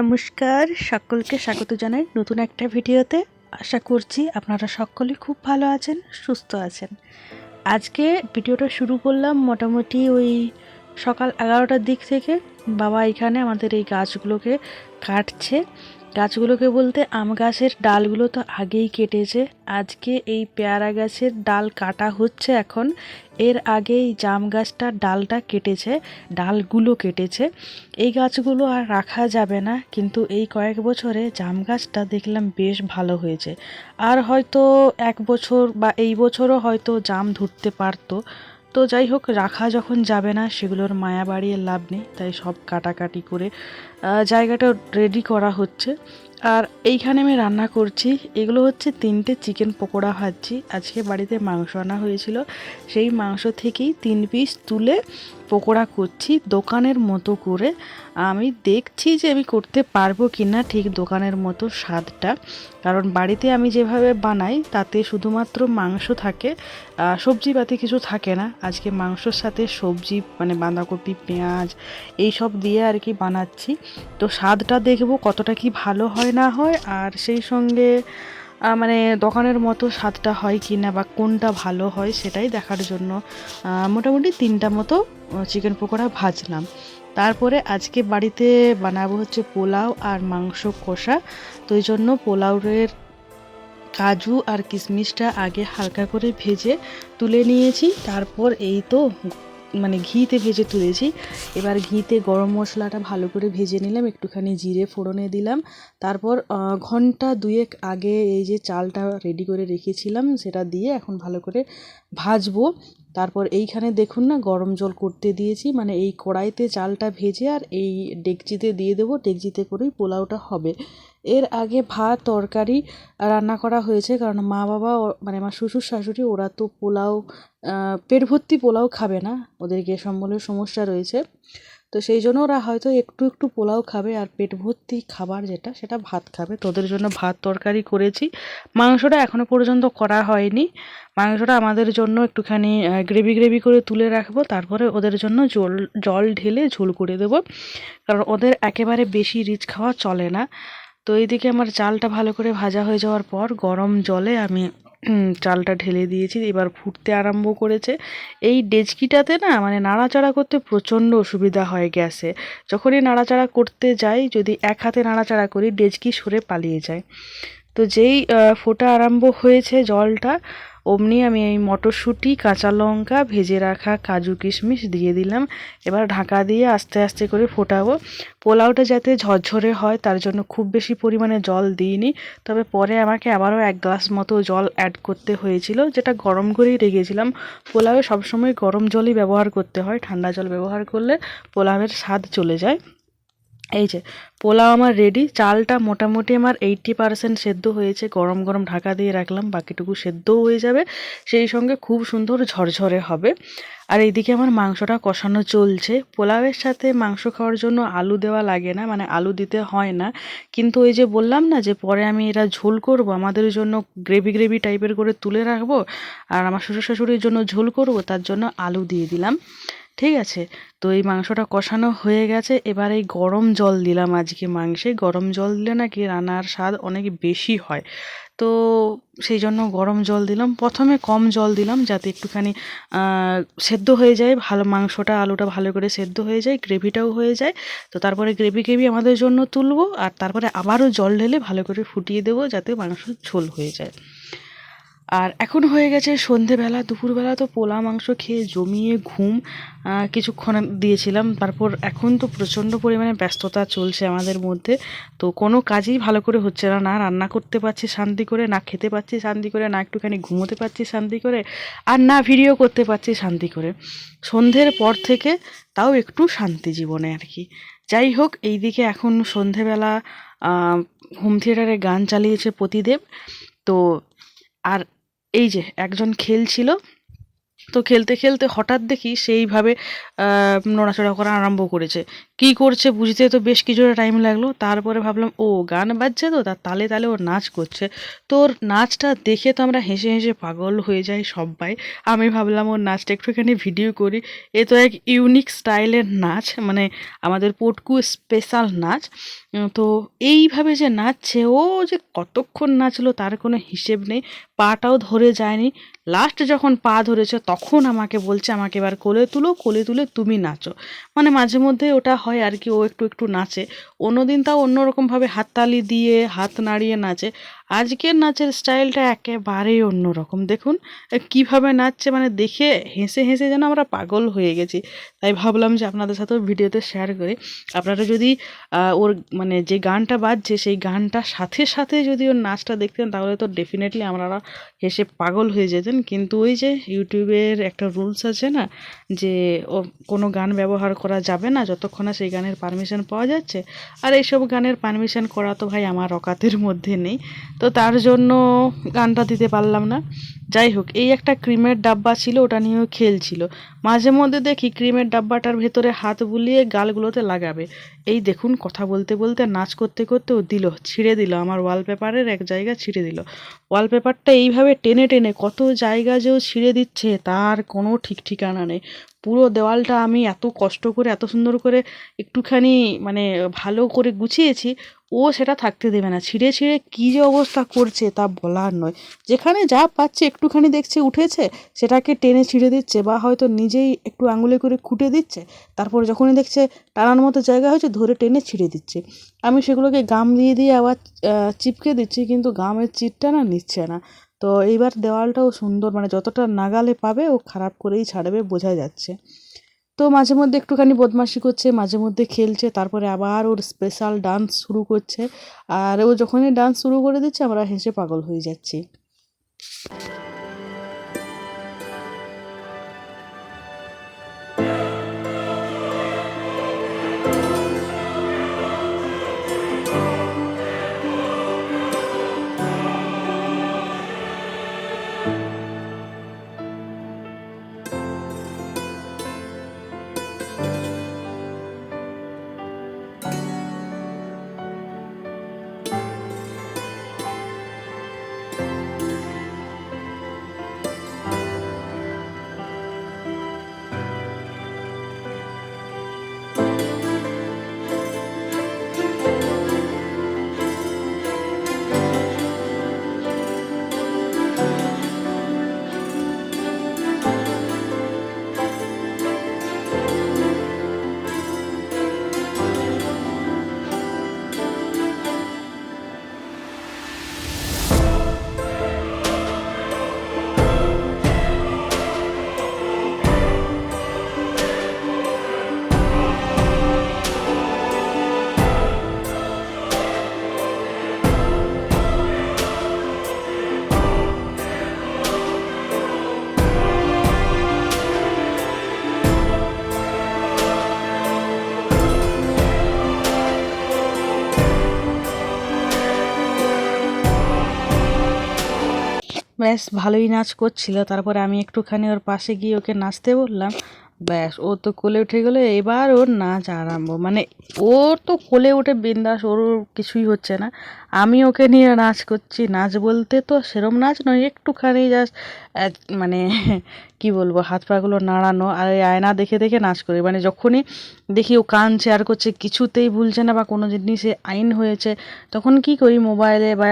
নমস্কার, সকলকে স্বাগত জানাই নতুন একটা ভিডিওতে। আশা করছি আপনারা সকলে খুব ভালো আছেন, সুস্থ আছেন। আজকে ভিডিওটা শুরু করলাম মোটামুটি ওই সকাল এগারোটার দিক থেকে। বাবা এখানে আমাদের এই গাছগুলোকে কাটছে। গাছগুলোকে বলতে আম গাছের ডালগুলো তো আগেই কেটেছে। আজকে এই পেয়ারা গাছের ডাল কাটা হচ্ছে এখন। এর আগেই জাম গাছটার ডালটা কেটেছে, ডালগুলো কেটেছে। এই গাছগুলো আর রাখা যাবে না, কিন্তু এই কয়েক বছরে জাম গাছটা দেখলাম বেশ ভালো হয়েছে। আর হয়তো এক বছর বা এই বছরও হয়তো জাম ধরতে পারতো। তো যাই হোক, রাখা যখন যাবে না, সেগুলোর মায়া বাড়িয়ে লাভ নেই, তাই সব কাটাকাটি করে জায়গাটা রেডি করা হচ্ছে। আর এইখানে আমি রান্না করছি। এগুলো হচ্ছে তিনটে চিকেন পকোড়া ভাজছি। আজকে বাড়িতে মাংস আনা হয়েছিল। সেই মাংস থেকেই তিন পিস তুলে পকোড়া করছি দোকানের মতো করে। আমি দেখছি যে আমি করতে পারব কি না ঠিক দোকানের মতো স্বাদটা। কারণ বাড়িতে আমি যেভাবে বানাই, তাতে শুধুমাত্র মাংস থাকে সবজি সবজিপাতি কিছু থাকে না। আজকে মাংসর সাথে সবজি মানে বাঁধাকপি, পেঁয়াজ এই সব দিয়ে আর কি বানাচ্ছি। তো স্বাদটা দেখব কতটা কি ভালো হয় না হয়, আর সেই সঙ্গে মানে দোকানের মতো স্বাদটা হয় কি না বা কোনটা ভালো হয় সেটাই দেখার জন্য মোটামুটি তিনটা মতো চিকেন পকোড়া ভাজলাম। তারপরে আজকে বাড়িতে বানাবো হচ্ছে পোলাও আর মাংস কষা। তো এই জন্য পোলাওয়ের কাজু আর কিশমিশটা আগে হালকা করে ভেজে তুলে নিয়েছি। তারপর এই তো মানে ঘিতে ভেজে তুলেছি। এবার ঘিতে গরম মশলাটা ভালো করে ভেজে নিলাম, একটুখানি জিরে ফোড়নে দিলাম। তারপর ঘণ্টা দুয়েক আগে এই যে চালটা রেডি করে রেখেছিলাম, সেটা দিয়ে এখন ভালো করে ভাজবো। তারপর এইখানে দেখুন না, গরম জল করতে দিয়েছি মানে এই কড়াইতে চালটা ভেজে আর এই ডেকচিতে দিয়ে দেবো, ডেকচিতে করেই পোলাওটা হবে। এর আগে ভাত, তরকারি রান্না করা হয়েছে। কারণ মা বাবা মানে আমার শ্বশুর শাশুড়ি, ওরা তো পোলাও পেট ভর্তি পোলাও খাবে না। ওদের গ্যাস অম্বলের সমস্যা রয়েছে। তো সেই জন্য ওরা হয়তো একটু একটু পোলাও খাবে আর পেট ভর্তি খাবার যেটা, সেটা ভাত খাবে। তো ওদের জন্য ভাত, তরকারি করেছি। মাংসটা এখনও পর্যন্ত করা হয়নি। মাংসটা আমাদের জন্য একটুখানি গ্রেভি গ্রেভি করে তুলে রাখব। তারপরে ওদের জন্য জল জল ঢেলে ঝোল করে দেবো। কারণ ওদের একেবারে বেশি রিচ খাওয়া চলে না। তো এইদিকে আমার চালটা ভালো করে ভাজা হয়ে যাওয়ার পর গরম জলে আমি চালটা ঢেলে দিয়েছি। এবার ফুটতে আরম্ভ করেছে। এই ডেচকিটাতে না মানে নাড়াচাড়া করতে প্রচণ্ড অসুবিধা হয় গ্যাসে। যখনই নাড়াচাড়া করতে যাই, যদি এক হাতে নাড়াচাড়া করি, ডেচকি সরে পালিয়ে যায়। তো যেই ফোটা আরম্ভ হয়েছে জলটা অমনি আমি এই মটরশুঁটি, কাঁচা লঙ্কা, ভেজে রাখা কাজু কিশমিশ দিয়ে দিলাম। এবার ঢাকা দিয়ে আস্তে আস্তে করে ফোটাবো। পোলাওটা যাতে ঝরঝরে হয়, তার জন্য খুব বেশি পরিমাণে জল দিইনি। তবে পরে আমাকে আবারও এক গ্লাস মতো জল অ্যাড করতে হয়েছিল, যেটা গরম করেই রেখেছিলাম। পোলাওয়ে সবসময় গরম জলই ব্যবহার করতে হয়। ঠান্ডা জল ব্যবহার করলে পোলাওয়ের স্বাদ চলে যায়। এই যে, পোলাও আমার রেডি চালটা মোটামুটি আমার এইটটি পারসেন্ট সেদ্ধ হয়েছে, গরম গরম ঢাকা দিয়ে রাখলাম, বাকিটুকু সেদ্ধও হয়ে যাবে, সেই সঙ্গে খুব সুন্দর ঝরঝরে হবে। আর এইদিকে আমার মাংসটা কষানো চলছে, পোলাওয়ের সাথে মাংস খাওয়ার জন্য আলু দেওয়া লাগে না মানে আলু দিতে হয় না, কিন্তু ওই যে বললাম না যে পরে আমি এটা ঝোল করব, আমাদের জন্য গ্রেভি গ্রেভি টাইপের করে তুলে রাখব, আর আমার শ্বশুর শাশুড়ির জন্য ঝোল করব, তার জন্য আলু দিয়ে দিলাম। ঠিক আছে? তো এই মাংসটা কষানো হয়ে গেছে। এবার এই গরম জল দিলাম আজকে মাংসে। গরম জল দিলে নাকি রান্নার স্বাদ অনেক বেশি হয়। তো সেই জন্য গরম জল দিলাম। প্রথমে কম জল দিলাম যাতে একটুখানি সেদ্ধ হয়ে যায়। ভালো মাংসটা, আলুটা ভালো করে সেদ্ধ হয়ে যায়, গ্রেভিটাও হয়ে যায়। তো তারপরে গ্রেভি গ্রেভি আমাদের জন্য তুলবো। আর তারপরে আবারও জল ঢেলে ভালো করে ফুটিয়ে দেবো যাতে মাংস ঝোল হয়ে যায়। আর এখন হয়ে গেছে সন্ধেবেলা, দুপুরবেলা তো পোলা মাংস খেয়ে জমিয়ে ঘুম কিছুক্ষণ দিয়েছিলাম। তারপর এখন তো প্রচণ্ড পরিমাণে ব্যস্ততা চলছে আমাদের মধ্যে। তো কোনো কাজই ভালো করে হচ্ছে না না রান্না করতে পারছি শান্তি করে, না খেতে পাচ্ছি শান্তি করে, না একটুখানি ঘুমোতে পারছি শান্তি করে, আর না ভিডিও করতে পারছি শান্তি করে। সন্ধ্যের পর থেকে তাও একটু শান্তি জীবনে আর কি। যাই হোক, এইদিকে এখন সন্ধেবেলা হোম থিয়েটারে গান চালিয়েছে প্রতিদেব। তো আর এই যে একজন খেলছিল তো খেলতে খেলতে হঠাৎ দেখি সেইভাবে নড়াচড়া করা আরম্ভ করেছে। কি করছে বুঝতে তো বেশ কিছুটা টাইম লাগল। তারপরে ভাবলাম, ও গান বাজছে তো, তার তালে তালে ও নাচ করছে। তো ওর নাচটা দেখে তো আমরা হেসে হেসে পাগল হয়ে যাই সবাই। আমি ভাবলাম ওর নাচটা একটুখানি ভিডিও করি। এ তো এক ইউনিক স্টাইলের নাচ মানে আমাদের পটকু স্পেশাল নাচ। তো এইভাবে যে নাচছে, ও যে কতক্ষণ নাচলো তার কোনো হিসেব নেই। পাটাও ধরে যায়নি। লাস্ট যখন পা ধরেছে, তখন আমাকে বলছে, আমাকে এবার কোলে তুলো, কোলে তুলে তুমি নাচো। মানে মাঝে মধ্যে ওটা হয় আর কি ও একটু একটু নাচে। অন্যদিন তাও অন্যরকমভাবে হাততালি দিয়ে, হাত নাড়িয়ে নাচে। আজকের নাচের স্টাইলটা একেবারেই অন্যরকম। দেখুন কীভাবে নাচছে মানে দেখে হেসে হেসে যেন আমরা পাগল হয়ে গেছি। তাই ভাবলাম যে আপনাদের সাথেও ভিডিওতে শেয়ার করি। আপনারা যদি ওর মানে যে গানটা বাজছে, সেই গানটার সাথে সাথে যদি ওর নাচটা দেখতেন, তাহলে তো ডেফিনেটলি আপনারা হেসে পাগল হয়ে যেতেন। কিন্তু ওই যে ইউটিউবের একটা রুলস আছে না, যে ও কোনো গান ব্যবহার করা যাবে না, যতক্ষণ না সেই গানের পারমিশন পাওয়া যাচ্ছে। আর এইসব গানের পারমিশন করা তো ভাই আমার অকাতের মধ্যে নেই। তো তার জন্য গানটা দিতে পারলাম না। যাই হোক, এই একটা ক্রিমের ডাব্বা ছিল, ওটা নিয়েও খেলছিল। মাঝে মধ্যে দেখি ক্রিমের ডাব্বাটার ভেতরে হাত বুলিয়ে গালগুলোতে লাগাবে। এই দেখুন, কথা বলতে বলতে, নাচ করতে করতে ও দিল, ছিঁড়ে দিল। আমার ওয়ালপেপারের এক জায়গা ছিঁড়ে দিল। ওয়ালপেপারটা এইভাবে টেনে টেনে কত জায়গা যে ও ছিঁড়ে দিচ্ছে, তার কোনো ঠিক ঠিকানা নেই। পুরো দেওয়ালটা আমি এত কষ্ট করে, এত সুন্দর করে একটুখানি মানে ভালো করে গুছিয়েছি, ও সেটা থাকতে দেবে না। ছিঁড়ে ছিঁড়ে কী যে অবস্থা করছে তা বলার নয়। যেখানে যা পাচ্ছে একটুখানি দেখছে উঠেছে, সেটাকে টেনে ছিঁড়ে দিচ্ছে বা হয়তো নিজেই একটু আঙুলে করে খুঁটে দিচ্ছে, তারপর যখনই দেখছে টানার মতো জায়গা হয়েছে ধরে টেনে ছিঁড়ে দিচ্ছে। আমি সেগুলোকে গাম দিয়ে দিয়ে আবার চিপকে দিচ্ছি, কিন্তু গামের চিটটা না নিচ্ছে না। তো এইবার দেওয়ালটাও সুন্দর মানে যতটা নাগালে পাবে ও খারাপ করেই ছাড়বে বোঝা যাচ্ছে। তো মাঝে মধ্যে একটুখানি বদমাশি করছে, মাঝে মধ্যে খেলছে, তারপরে আবার ওর স্পেশাল ডান্স শুরু করছে। আর ও যখনই ডান্স শুরু করে দিচ্ছে, আমরা হেসে পাগল হয়ে যাচ্ছি। ব্যাস, ভালোই নাচ করছিল। তারপরে আমি একটুখানি ওর পাশে গিয়ে ওকে নাচতে বললাম। ব্যাস, ও তো কোলে উঠে গেলো, এবার ওর নাচ আরম্ভ। মানে ওর তো কোলে উঠে বিন্দাস ওর কিছুই হচ্ছে না। আমি ওকে নিয়ে নাচ করছি। নাচ বলতে তো সেরম নাচ নয়, একটুখানি জাস্ট মানে কি বলব, হাত পাগুলো নাড়ানো আর এই আয়না দেখে দেখে নাচ করি। মানে যখনই দেখি ও কান শেয়ার করছে, কিছুতেই ভুলছে না বা কোনো জিনিসে আইন হয়েছে, তখন কি করি মোবাইলে বা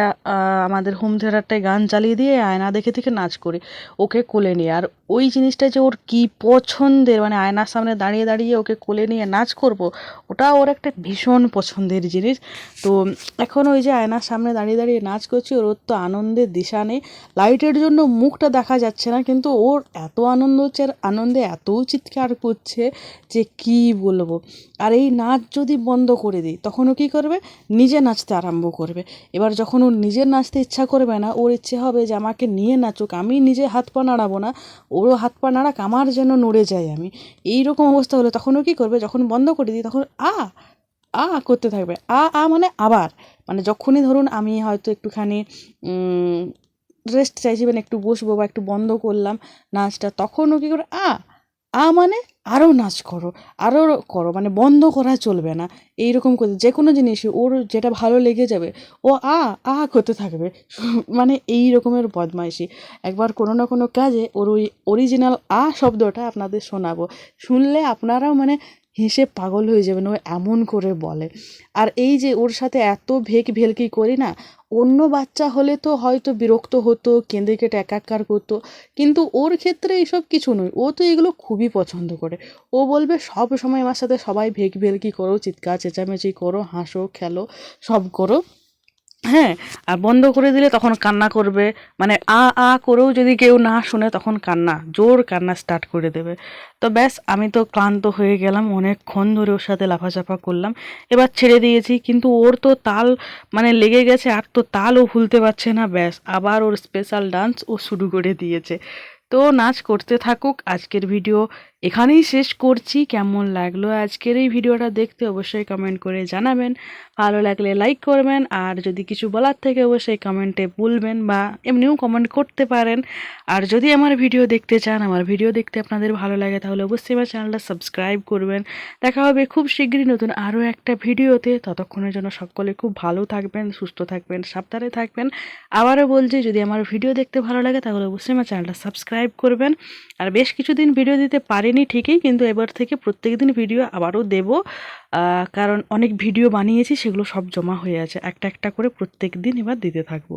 আমাদের হোম থিয়েটারটায় গান চালিয়ে দিয়ে আয়না দেখে দেখে নাচ করি, ওকে কোলে নিয়ে। আর ওই জিনিসটা যে ওর কি পছন্দের মানে আয়নার সামনে দাঁড়িয়ে দাঁড়িয়ে ওকে কোলে নিয়ে নাচ করব, ওটা ওর একটা ভীষণ পছন্দের জিনিস। তো এখন ওই যে আয়নার সামনে দাঁড়িয়ে দাঁড়িয়ে নাচ করছি, ওর তো আনন্দের দিশা নেই। লাইটের জন্য মুখটা দেখা যাচ্ছে না, কিন্তু ওর এত আনন্দ হচ্ছে আর আনন্দে এত চিৎকার করছে যে কি বলব। আর এই নাচ যদি বন্ধ করে দিই, তখন ও কী করবে? নিজে নাচতে আরম্ভ করবে। এবার যখন ওর নিজের নাচতে ইচ্ছা করবে না, ওর ইচ্ছে হবে যে আমাকে নিয়ে নাচুক, আমি নিজে হাত পা নাড়াবো না, ওরও হাত পা নাড়াক, আমার যেন নড়ে যায় আমি। এই রকম অবস্থা হলে তখন ও কী করবে? যখন বন্ধ করে দিই, তখন আ আ করতে থাকবে। আ আ মানে আবার। মানে যখনই ধরুন আমি হয়তো একটুখানি রেস্ট চাইছি মানে একটু বসবো বা একটু বন্ধ করলাম নাচটা, তখনও কী করে, আ আ মানে আরও নাচ করো আরও করো মানে বন্ধ করা চলবে না। এইরকম করতে যে কোনো জিনিসই, ওর যেটা ভালো লেগে যাবে, ও আ আ করতে থাকবে। মানে এই রকমের বদমাইশি। একবার কোনো না কোনো কাজে ওর ওই অরিজিনাল আ শব্দটা আপনাদের শোনাবো। শুনলে আপনারাও মানে হেসে পাগল হয়ে যাবেন ও এমন করে বলে। আর এই যে ওর সাথে এত ভেক ভেলকি করি না, অন্য বাচ্চা হলে তো হয়তো বিরক্ত হতো, কেঁদে কেটে একাকার করতো, কিন্তু ওর ক্ষেত্রে এইসব কিছু নয়। ও তো এগুলো খুবই পছন্দ করে। ও বলবে, সব সময় আমার সাথে সবাই ভেক ভেলকি করো, চিৎকার, চেঁচামেচি করো, হাসো, খেলো, সব করো। হ্যাঁ আর বন্ধ করে দিলে তখন কান্না করবে। মানে আ আ করেও যদি কেউ না শুনে তখন কান্না, জোর কান্না স্টার্ট করে দেবে। তো ব্যাস, আমি তো ক্লান্ত হয়ে গেলাম, অনেকক্ষণ ধরে ওর সাথে লাফাচাপা করলাম। এবার ছেড়ে দিয়েছি, কিন্তু ওর তো তাল মানে লেগে গেছে, আর তো তালও ভুলতে পারছে না, ব্যাস। আবার ওর স্পেশাল ডান্স ও শুরু করে দিয়েছে। তো নাচ করতে থাকুক, আজকের ভিডিও এখানেই শেষ করছি। কেমন লাগল আজকের এই ভিডিওটা দেখতে অবশ্যই কমেন্ট করে জানাবেন। ভালো লাগলে লাইক করবেন আর যদি কিছু বলার থেকে অবশ্যই কমেন্টে বলবেন বা এমনিও কমেন্ট করতে পারেন। আর যদি আমার ভিডিও দেখতে চান, আমার ভিডিও দেখতে আপনাদের ভালো লাগে তাহলে অবশ্যই আমার চ্যানেলটা সাবস্ক্রাইব করবেন। দেখা হবে খুব শীঘ্রই নতুন আরও একটা ভিডিওতে। ততক্ষণের জন্য সকলে খুব ভালো থাকবেন, সুস্থ থাকবেন, সাবধানে থাকবেন। আবারও বলছি, যদি আমার ভিডিও দেখতে ভালো লাগে তাহলে অবশ্যই আমার চ্যানেলটা সাবস্ক্রাইব করবেন। আর বেশ কিছুদিন ভিডিও দিতে পারিনি ঠিকই, কিন্তু এবার থেকে প্রত্যেক দিন ভিডিও আবারও দেব। কারণ অনেক ভিডিও বানিয়েছি, সেগুলো সব জমা হয়ে আছে। একটা একটা করে প্রত্যেক দিন এবার দিতে থাকব।